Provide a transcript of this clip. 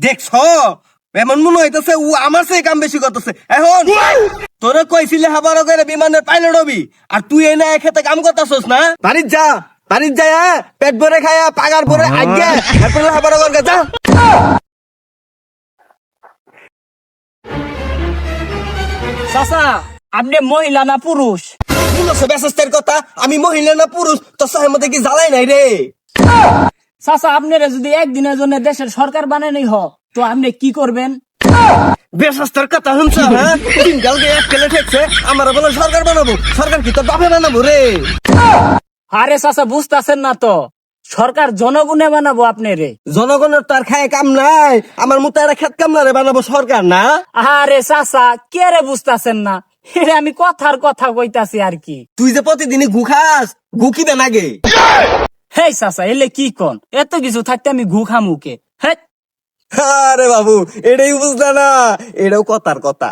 দেখছ? এমন মনে হইতেছে ও আমার সেই কাম বেশি করতেছে। এখন তোরে কইছিলে হাবার করে বিমানের পাইলট হবি আর তুই এই না খেতে কাম করতেছস না? বাড়ির যা বাড়ির যা হ্যাঁ? পেট ভরে খায়া পাগার ভরে আগে এরপরে হাবার করে যা। চাচা আপনি মহিলা না পুরুষ? কথা? আমি মহিলা না পুরুষ তো মধ্যে কি জ্বালাই নাই রে? চাচা আপনারা যদি একদিনের জন্য দেশের সরকার বানানি হ তো আপনি কি করবেন? কথা শুনছ হ্যাঁ? তিন কালকে এক কেলে ঠেকছে আমার বলে সরকার বানাবো সরকার কি তোর বাপে বানাবো রে? আরে চাচা বুঝতেছেন না তো সরকার জনগণে বানাবো আপনি রে জনগণের তো আর খায় কাম নাই আমার মতো একটা খেত কামলা রে বানাবো সরকার না? আরে চাচা কে রে বুঝতেছেন না? এরে আমি কথার কথা কইতাছি আর কি। তুই যে প্রতিদিনই গু খাস কি দেন আগে হেই চাচা এলে কি কন? এত কিছু থাকতে আমি ঘু খামুকে হে আরে বাবু এটাই বুঝলা না। এটাও কথার কথা।